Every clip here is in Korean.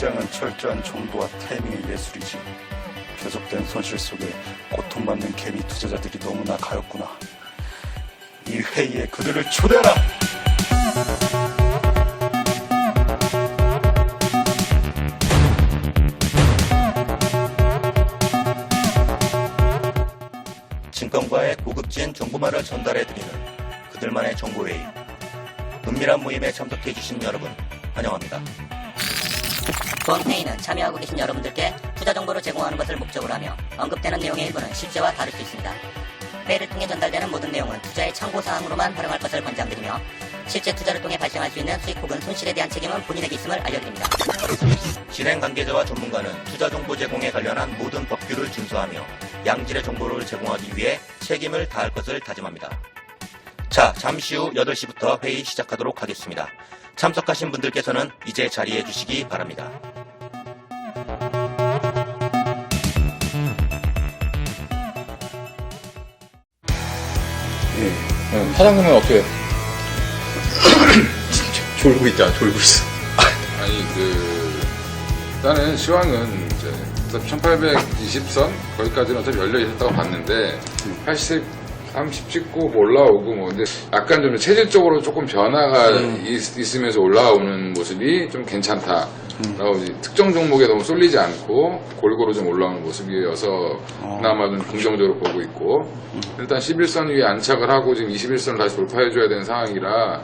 건 정보와 타이밍의 예술이지. 계속된 손실 속에 고통받는 개미 투자자들이 너무나 가였구나. 이 회의에 그들을 초대하라! 증권과의 고급진 정보만을 전달해드리는 그들만의 정보회의. 은밀한 모임에 참석해주신 여러분, 환영합니다. 본 회의는 참여하고 계신 여러분들께 투자 정보를 제공하는 것을 목적으로 하며 언급되는 내용의 일부는 실제와 다를 수 있습니다. 회의를 통해 전달되는 모든 내용은 투자의 참고사항으로만 활용할 것을 권장드리며 실제 투자를 통해 발생할 수 있는 수익 혹은 손실에 대한 책임은 본인에게 있음을 알려드립니다. 진행 관계자와 전문가는 투자 정보 제공에 관련한 모든 법규를 준수하며 양질의 정보를 제공하기 위해 책임을 다할 것을 다짐합니다. 자, 잠시 후 8시부터 회의 시작하도록 하겠습니다. 참석하신 분들께서는 이제 자리해 주시기 바랍니다. 응, 사장님은 어때요? 졸고 있다, 졸고 있어. 아니 그 일단은 시황은 이제 1820선 거기까지는 어차피 열려 있었다고 봤는데 80 30 찍고 뭐 올라오고 뭐. 근데 약간 좀 체질적으로 조금 변화가 있, 으면서 올라오는 모습이 좀 괜찮다. 라고 이제 특정 종목에 너무 쏠리지 않고 골고루 좀 올라오는 모습이어서 그나마 좀 긍정적으로 보고 있고. 일단 11선 위에 안착을 하고 지금 21선을 다시 돌파해줘야 되는 상황이라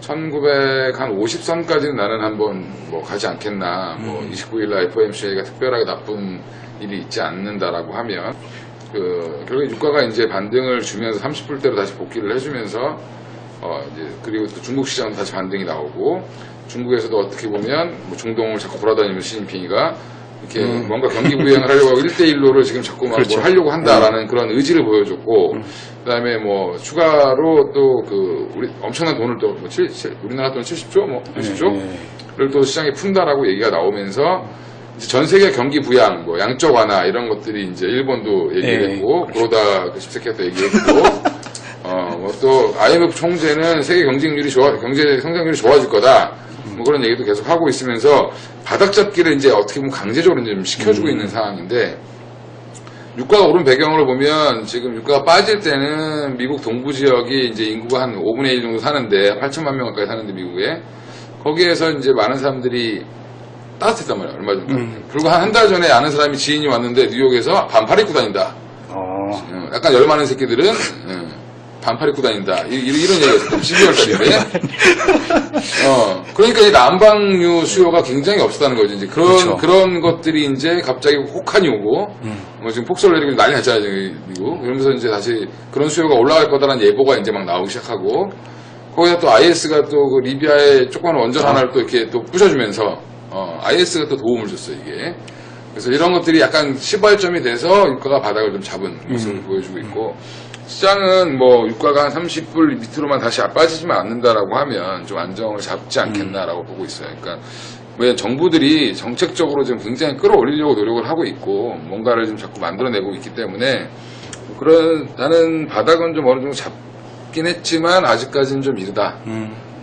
1950선까지는 나는 한번 뭐 가지 않겠나. 뭐 29일 날 FOMC가 특별하게 나쁜 일이 있지 않는다라고 하면 그 결국 유가가 이제 반등을 주면서 30불대로 다시 복귀를 해주면서 어 이제 그리고 또 중국 시장도 다시 반등이 나오고 중국에서도 어떻게 보면 뭐 중동을 자꾸 돌아다니면서 시진핑이가 이렇게 뭔가 경기 부양을 하려고 하고 1대1로를 지금 자꾸 막 그렇죠. 뭘 하려고 한다라는 그런 의지를 보여줬고 그다음에 뭐 추가로 또 그 우리 엄청난 돈을 또 뭐 7, 우리나라 돈 70조? 뭐 80조를 또 시장에 푼다라고 얘기가 나오면서 전 세계 경기 부양, 뭐 양적 완화 이런 것들이 이제 일본도 얘기를 네, 했고 그러다 그 십세키도 얘기했고 어뭐또 IMF 총재는 세계 경쟁률이 좋아 경제 성장률이 좋아질 거다. 뭐 그런 얘기도 계속 하고 있으면서 바닥 잡기를 이제 어떻게 보면 강제적으로 좀 시켜주고 있는 상황인데 유가가 오른 배경을 보면 지금 유가가 빠질 때는 미국 동부 지역이 이제 인구가 한 5분의 1 정도 사는데 8천만 명 가까이 사는데 미국에. 거기에서 이제 많은 사람들이 따뜻했단 말이야 얼마 전까지 불과 한한 달 전에 아는 사람이 지인이 왔는데 뉴욕에서 반팔 입고 다닌다. 어, 어, 약간 열 많은 새끼들은 어, 반팔 입고 다닌다. 이, 런 얘기가 있었던 12월 달인데 어. 그러니까 이 난방유 수요가 굉장히 없었다는 거죠 이제 그런 그렇죠. 그런 것들이 이제 갑자기 혹한이 오고 뭐 지금 폭설 내리고 난리 났잖아요 지금. 그러면서 이제 다시 그런 수요가 올라갈 거다라는 예보가 이제 막 나오기 시작하고 거기다 또 IS가 또 그 리비아의 조그마한 원전 하나를 또 이렇게 또 부셔주면서 어, IS가 또 도움을 줬어요 이게 그래서 이런 것들이 약간 시발점이 돼서 유가가 바닥을 좀 잡은 모습을 보여주고 있고 시장은 뭐 유가가 한 30불 밑으로만 다시 빠지지만 않는다라고 하면 좀 안정을 잡지 않겠나라고 보고 있어요. 그러니까 왜 정부들이 정책적으로 지금 굉장히 끌어올리려고 노력을 하고 있고 뭔가를 좀 자꾸 만들어내고 있기 때문에 그런 나는 바닥은 좀 어느 정도 잡긴 했지만 아직까지는 좀 이르다.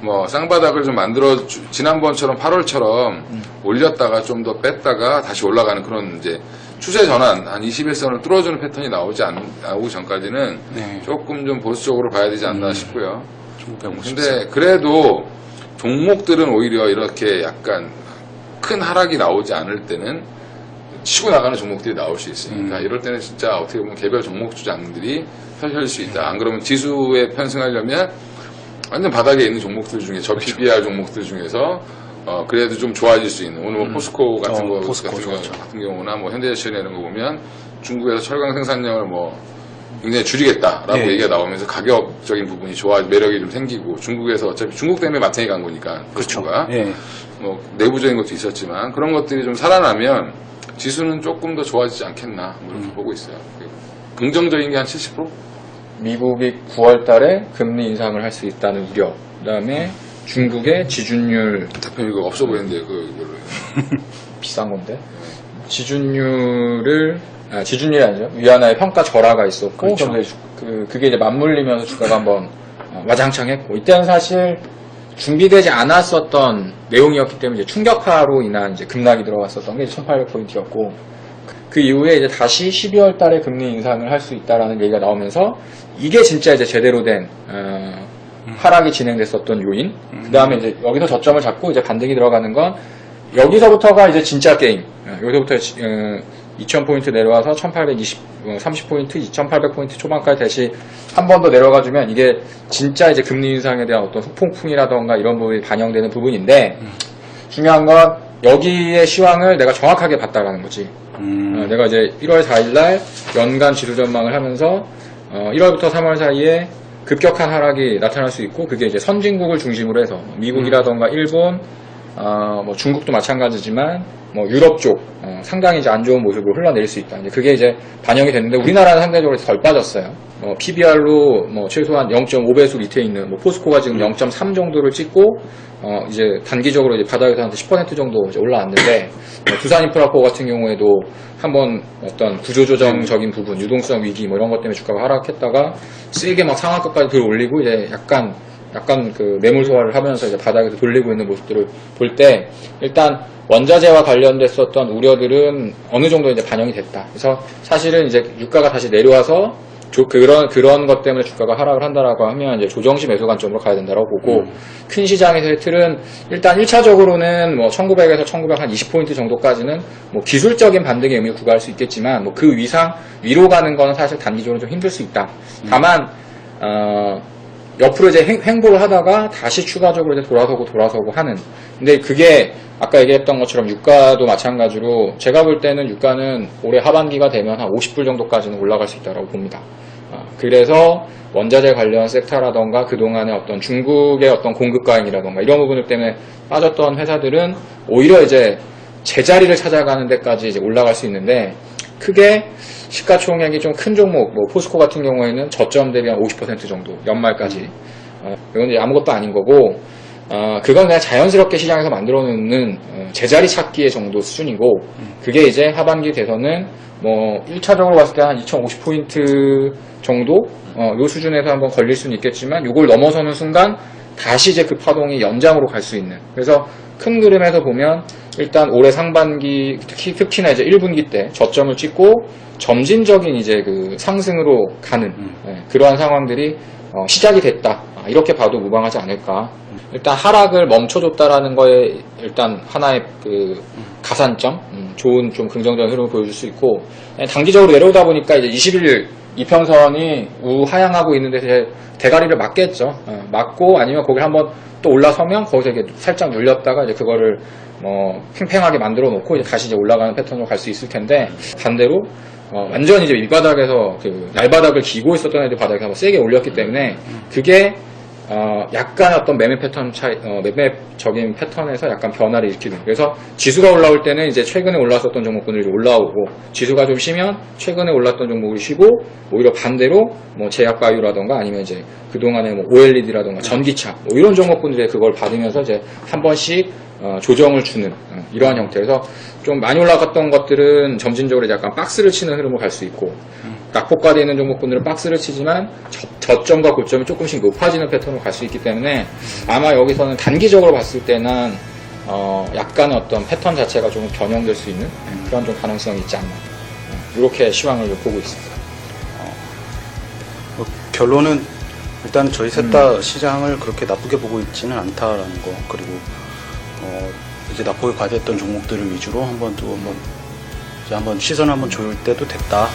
뭐 쌍바닥을 좀 만들어 주- 지난번처럼 8월처럼 올렸다가 좀 더 뺐다가 다시 올라가는 그런 이제 추세 전환 한 21선을 뚫어주는 패턴이 나오지 않 나오기 전까지는 네. 조금 좀 보수적으로 봐야 되지 않나 싶고요. 좀 배우고 근데 그래도 종목들은 오히려 이렇게 약간 큰 하락이 나오지 않을 때는 치고 나가는 종목들이 나올 수 있으니까 이럴 때는 진짜 어떻게 보면 개별 종목 주장들이 펼쳐질 수 있다. 안 그러면 지수에 편승하려면 완전 바닥에 있는 종목들 중에 저 PBR 종목들 중에서 어 그래도 좀 좋아질 수 있는 오늘 뭐 포스코 같은 어, 거 포스코 같은, 거 좋았죠. 같은 경우나 뭐 현대제철 이런 거 보면 중국에서 철강 생산량을 뭐 굉장히 줄이겠다라고 예. 얘기가 나오면서 가격적인 부분이 좋아 매력이 좀 생기고 중국에서 어차피 중국 때문에 마탱이 간 거니까 그렇죠. 포스코가 예. 뭐 내부적인 것도 있었지만 그런 것들이 좀 살아나면 지수는 조금 더 좋아지지 않겠나 뭐 음. 이렇게 보고 있어요. 긍정적인 게 한 70%? 미국이 9월 달에 금리 인상을 할 수 있다는 우려. 그 다음에 중국의 지준율 대표님 이거 없어 보이는데 그 이걸로 비싼 건데. 지준율을, 아, 지준율이 아니죠. 위안화의 평가 절하가 있었고, 그렇죠. 그, 그게 이제 맞물리면서 주가가 한번 어, 와장창 했고, 이때는 사실 준비되지 않았었던 내용이었기 때문에 이제 충격파로 인한 이제 급락이 들어갔었던 게 1800포인트였고 그 이후에 이제 다시 12월 달에 금리 인상을 할 수 있다라는 얘기가 나오면서 이게 진짜 이제 제대로 된 어, 하락이 진행됐었던 요인. 그 다음에 이제 여기서 저점을 잡고 이제 반등이 들어가는 건 여기서부터가 이제 진짜 게임. 어, 여기서부터 2000포인트 내려와서 1820, 30포인트, 2800포인트 초반까지 다시 한 번 더 내려가주면 이게 진짜 이제 금리 인상에 대한 어떤 후폭풍이라던가 이런 부분이 반영되는 부분인데 중요한 건 여기의 시황을 내가 정확하게 봤다라는 거지. 음. 어, 내가 이제 1월 4일날 연간 지수 전망을 하면서 어, 1월부터 3월 사이에 급격한 하락이 나타날 수 있고 그게 이제 선진국을 중심으로 해서 미국이라던가 일본, 어, 뭐 중국도 마찬가지지만 뭐 유럽 쪽 어, 상당히 이제 안 좋은 모습으로 흘러내릴 수 있다. 이제 그게 이제 반영이 됐는데 우리나라는 상대적으로 덜 빠졌어요. 뭐 PBR로 뭐 최소한 0.5배수 밑에 있는 뭐 포스코가 지금 0.3 정도를 찍고 어 이제 단기적으로 이제 바닥에서 한 10% 정도 이제 올라왔는데 뭐 두산 인프라포 같은 경우에도 한번 어떤 구조조정적인 부분, 유동성 위기 뭐 이런 것 때문에 주가가 하락했다가 세게 막 상한가까지 들어 올리고 이제 약간 약간 그 매물 소화를 하면서 이제 바닥에서 돌리고 있는 모습들을 볼 때 일단 원자재와 관련됐었던 우려들은 어느 정도 이제 반영이 됐다. 그래서 사실은 이제 유가가 다시 내려와서 조- 그런 그런 것 때문에 주가가 하락을 한다라고 하면 이제 조정시 매수 관점으로 가야 된다라고 보고 큰 시장에서의 틀은 일단 1차적으로는 뭐 1900에서 1900한 20 포인트 정도까지는 뭐 기술적인 반등의 의미를 구가할 수 있겠지만 뭐 그 위상 위로 가는 거는 사실 단기적으로 좀 힘들 수 있다. 다만 어 옆으로 이제 행, 횡보를 하다가 다시 추가적으로 이제 돌아서고 돌아서고 하는. 근데 그게 아까 얘기했던 것처럼 유가도 마찬가지로 제가 볼 때는 유가는 올해 하반기가 되면 한 50불 정도까지는 올라갈 수 있다고 봅니다. 어, 그래서 원자재 관련 섹터라던가 그동안의 어떤 중국의 어떤 공급 과잉이라던가 이런 부분들 때문에 빠졌던 회사들은 오히려 이제 제자리를 찾아가는 데까지 이제 올라갈 수 있는데 크게 시가총액이 좀 큰 종목, 뭐 포스코 같은 경우에는 저점 대비 한 50% 정도 연말까지. 어, 이건 이제 아무것도 아닌 거고, 어, 그건 그냥 자연스럽게 시장에서 만들어 놓는 어, 제자리 찾기의 정도 수준이고, 그게 이제 하반기 돼서는 뭐 1차적으로 봤을 때 한 2050포인트 정도, 어, 요 수준에서 한번 걸릴 수는 있겠지만, 요걸 넘어서는 순간 다시 이제 그 파동이 연장으로 갈 수 있는. 그래서 큰 그림에서 보면 일단 올해 상반기 특히 특히나 이제 1분기 때 저점을 찍고 점진적인 이제 그 상승으로 가는 예, 그러한 상황들이 어, 시작이 됐다. 아, 이렇게 봐도 무방하지 않을까. 일단 하락을 멈춰줬다라는 거에 일단 하나의 그 가산점, 음, 좋은 좀 긍정적인 흐름을 보여줄 수 있고 예, 단기적으로 내려오다 보니까 이제 21일 이평선이 우하향하고 있는데 이제 대가리를 맞겠죠. 어, 맞고 아니면 거기 한번 또 올라서면 거기서 이렇게 살짝 눌렸다가 이제 그거를 뭐 팽팽하게 만들어 놓고 이제 다시 이제 올라가는 패턴으로 갈 수 있을 텐데 반대로 어, 완전히 이제 밑바닥에서 그 날바닥을 기고 있었던 애들 바닥에 한번 세게 올렸기 때문에 그게 어, 약간 어떤 매매 패턴 차이, 어, 매매적인 패턴에서 약간 변화를 일으키는. 그래서 지수가 올라올 때는 이제 최근에 올라왔었던 종목들이 올라오고, 지수가 좀 쉬면 최근에 올랐던 종목이 쉬고, 오히려 반대로 뭐 제약바이오라던가 아니면 이제 그동안에 뭐 OLED라던가 전기차, 뭐 이런 종목분들의 그걸 받으면서 이제 한 번씩 어, 조정을 주는 어, 이러한 형태. 그래서 좀 많이 올라갔던 것들은 점진적으로 약간 박스를 치는 흐름으로 갈 수 있고, 낙폭과되어 있는 종목분들은 박스를 치지만 저, 점과 고점이 조금씩 높아지는 패턴으로 갈 수 있기 때문에 아마 여기서는 단기적으로 봤을 때는 어, 약간 어떤 패턴 자체가 좀 변형될 수 있는 그런 좀 가능성이 있지 않나 이렇게 시황을 보고 있습니다. 뭐 결론은 일단 저희 셋다 시장을 그렇게 나쁘게 보고 있지는 않다라는 거 그리고 어 이제 나쁘게 과대했던 종목들을 위주로 한번 또 한번 이제 한번 시선 한번 조일 때도 됐다